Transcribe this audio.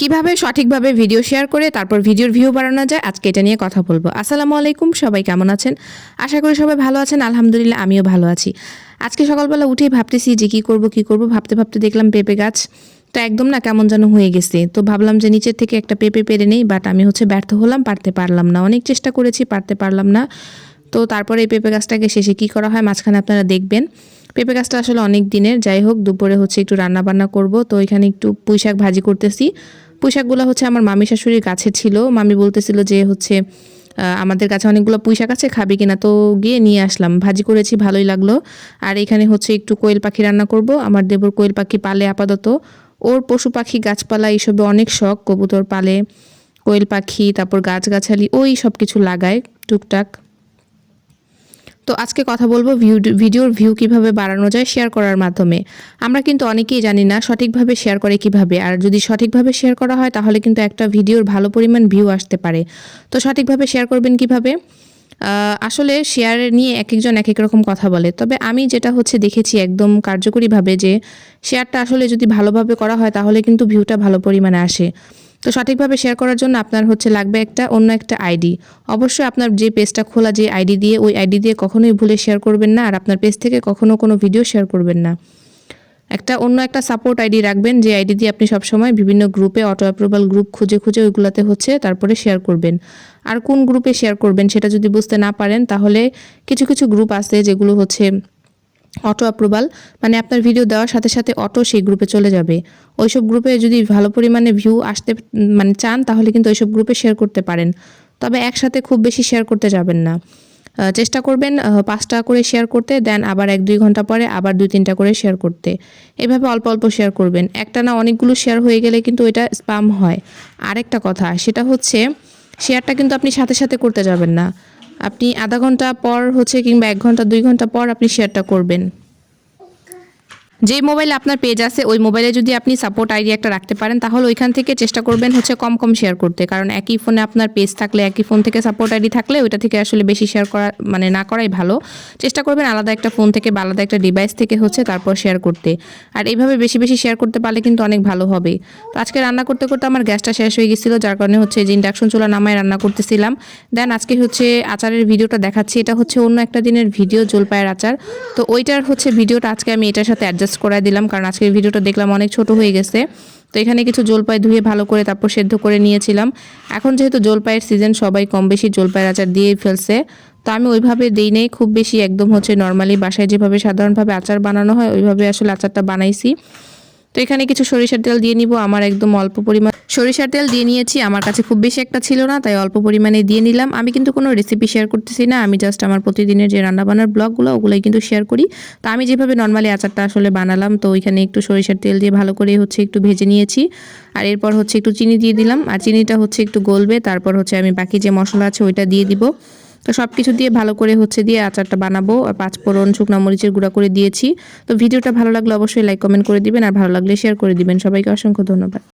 কীভাবে সঠিকভাবে video share করে তারপর ভিডিওর ভিউ বাড়ানো যায়, আজকে এটা নিয়ে কথা বলব। আসসালামু আলাইকুম, সবাই কেমন আছেন? আশা করি সবাই ভালো আছেন, আলহামদুলিল্লাহ আমিও ভালো আছি। আজকে সকালবেলা উঠেই ভাবতেছি যে কী করব কী করব, ভাবতে ভাবতে দেখলাম পেঁপে গাছ। তো একদম না কেমন যেন হয়ে গেছে। তো ভাবলাম যে নিচের থেকে একটা পেঁপে পেরে নেই বাট আমি হচ্ছে ব্যর্থ হলাম, পারতে পারলাম না। অনেক চেষ্টা করেছি, পারতে পারলাম না। তো তারপরে এই পেঁপে গাছটাকে শেষে কী করা হয় মাঝখানে আপনারা দেখবেন। পেঁপে গাছটা আসলে অনেক দিনের, যাই হোক, দুপুরে হচ্ছে একটু রান্না বান্না করব। তো এখানে একটু পুঁই শাক ভাজি করতেছি। পুঁই শাকগুলো হচ্ছে আমার মামি শাশুড়ির গাছে ছিল। মামি বলতেছিল যে হচ্ছে আমাদের কাছে অনেকগুলো পুঁই শাক আছে, খাবি কিনা? তো গিয়ে নিয়ে আসলাম। ভাজি করেছি, ভালোই লাগল। আর এখানে হচ্ছে একটু কোয়েল পাখি রান্না করব। আমার দেবর কোয়েল পাখি পালে আপাতত। ওর পশু পাখি, গাছপালা, এইসবে অনেক শখ, কবুতর পালে, কোয়েল পাখি, তারপর গাছগাছালি, ওই সব কিছু লাগায়, টুকটাক। তো আজকে কথা বলব ভিউ, ভিডিওর ভিউ কীভাবে বাড়ানো যায় শেয়ার করার মাধ্যমে। আমরা কিন্তু অনেকেই জানি না সঠিকভাবে শেয়ার করে কীভাবে, আর যদি সঠিকভাবে শেয়ার করা হয় তাহলে কিন্তু একটা ভিডিওর ভালো পরিমাণ ভিউ আসতে পারে। তো সঠিকভাবে শেয়ার করবেন কীভাবে? আসলে শেয়ার নিয়ে এক একজন এক এক রকম কথা বলে, তবে আমি যেটা হচ্ছে দেখেছি একদম কার্যকরীভাবে যে শেয়ারটা আসলে যদি ভালোভাবে করা হয় তাহলে কিন্তু ভিউটা ভালো পরিমাণে আসে। তো সঠিকভাবে শেয়ার করার জন্য আপনার হচ্ছে লাগবে একটা অন্য একটা আইডি অবশ্যই আপনার যে পেজটা খোলা যে আইডি দিয়ে, ওই আইডি দিয়ে কখনোই ভুলে শেয়ার করবেন না, আর আপনার পেজ থেকে কখনো কোনো ভিডিও শেয়ার করবেন না। একটা অন্য একটা সাপোর্ট আইডি রাখবেন, যে আইডি দিয়ে আপনি সবসময় বিভিন্ন গ্রুপে অটো অ্যাপ্রুভাল গ্রুপ খুঁজে খুঁজে ওইগুলোতে হচ্ছে তারপরে শেয়ার করবেন। আর কোন গ্রুপে শেয়ার করবেন সেটা যদি বুঝতে না পারেন, তাহলে কিছু কিছু গ্রুপ আছে যেগুলো হচ্ছে অটো অ্যাপ্রুভাল মানে আপনার ভিডিও দেওয়ার সাথে সাথে অটো সেই গ্রুপে চলে যাবে। ওইসব গ্রুপে যদি ভালো পরিমাণে ভিউ আসতে মানে চান, তাহলে কিন্তু ওইসব গ্রুপে শেয়ার করতে পারেন। তবে একসাথে খুব বেশি শেয়ার করতে যাবেন না। চেষ্টা করবেন পাঁচটা করে শেয়ার করতে দেন আবার এক দুই ঘণ্টা পরে আবার দুই তিনটা করে শেয়ার করতে। এভাবে অল্প অল্প শেয়ার করবেন। একটা না অনেকগুলো শেয়ার হয়ে গেলে কিন্তু এটা স্পাম হয়। আরেকটা কথা, সেটা হচ্ছে শেয়ারটা কিন্তু আপনি সাথে সাথে করতে যাবেন না। আপনি আধা ঘণ্টা পর হচ্ছে কিংবা এক ঘণ্টা দুই ঘণ্টা পর আপনি শেয়ারটা করবেন। যেই মোবাইলে আপনার পেজ আছে, ওই মোবাইলে যদি আপনি সাপোর্ট আইডি একটা রাখতে পারেন, তাহলে ওইখান থেকে চেষ্টা করবেন হচ্ছে কম কম শেয়ার করতে। কারণ একই ফোনে আপনার পেজ থাকলে, একই ফোন থেকে সাপোর্ট আইডি থাকলে, ওইটা থেকে আসলে বেশি শেয়ার করা মানে না করাই ভালো। চেষ্টা করবেন আলাদা একটা ফোন থেকে বা আলাদা একটা ডিভাইস থেকে হচ্ছে তারপর শেয়ার করতে। আর এইভাবে বেশি বেশি শেয়ার করতে পারলে কিন্তু অনেক ভালো হবে। তো আজকে রান্না করতে করতে আমার গ্যাসটা শেষ হয়ে গেছিল, যার কারণে হচ্ছে যে ইন্ডাকশন চুলা নামায় রান্না করতেছিলাম। দেন আজকে হচ্ছে আচারের ভিডিওটা দেখাচ্ছি। এটা হচ্ছে অন্য একটা দিনের ভিডিও জলপায়ের আচার। তো ওইটার হচ্ছে ভিডিওটা আজকে আমি এটার সাথে অ্যাডজাস্ট করাই দিলাম, কারণ আজকের ভিডিওটা দেখলাম অনেক ছোট হয়ে গেছে। তো এখানে কিছু জলপাই ধুয়ে ভালো করে তারপর সেদ্ধ করে নিয়েছিলাম। এখন যেহেতু জলপাইয়ের সিজন সবাই কম বেশি জলপাইয়ের আচার দিয়েই ফেলছে। তো আমি ওইভাবে দিই নেই, খুব বেশি একদম হচ্ছে নর্মালি বাসায় যেভাবে সাধারণভাবে আচার বানানো হয়, ওইভাবে আসলে আচারটা বানাইছি। তো এখানে কিছু সরিষার তেল দিয়ে নিব, আমার একদম অল্প পরিমাণ সরিষার তেল দিয়ে নিয়েছি, আমার কাছে খুব বেশি একটা ছিল না, তাই অল্প পরিমাণে দিয়ে নিলাম। আমি কিন্তু কোনো রেসিপি শেয়ার করতেছি না, আমি জাস্ট আমার প্রতিদিনের যে রান্নাবান্নার ব্লগগুলো, ওগুলোই কিন্তু শেয়ার করি। তো আমি যেভাবে নর্মালি আচারটা আসলে বানালাম, তো ওইখানে একটু সরিষার তেল দিয়ে ভালো করে হচ্ছে একটু ভেজে নিয়েছি। আর এরপর হচ্ছে একটু চিনি দিয়ে দিলাম, আর চিনিটা হচ্ছে একটু গলবে, তারপর হচ্ছে আমি বাকি যে মশলা আছে ওইটা দিয়ে দিব। তো সব কিছু দিয়ে ভালো করে হচ্ছে দিয়ে আচারটা বানাবো, আর পাঁচ ফোড়ন, শুকনো মরিচের গুঁড়া করে দিয়েছি। তো ভিডিওটা ভালো লাগলে অবশ্যই লাইক কমেন্ট করে দিবেন, আর ভালো লাগলে শেয়ার করে দিবেন। সবাইকে অসংখ্য ধন্যবাদ।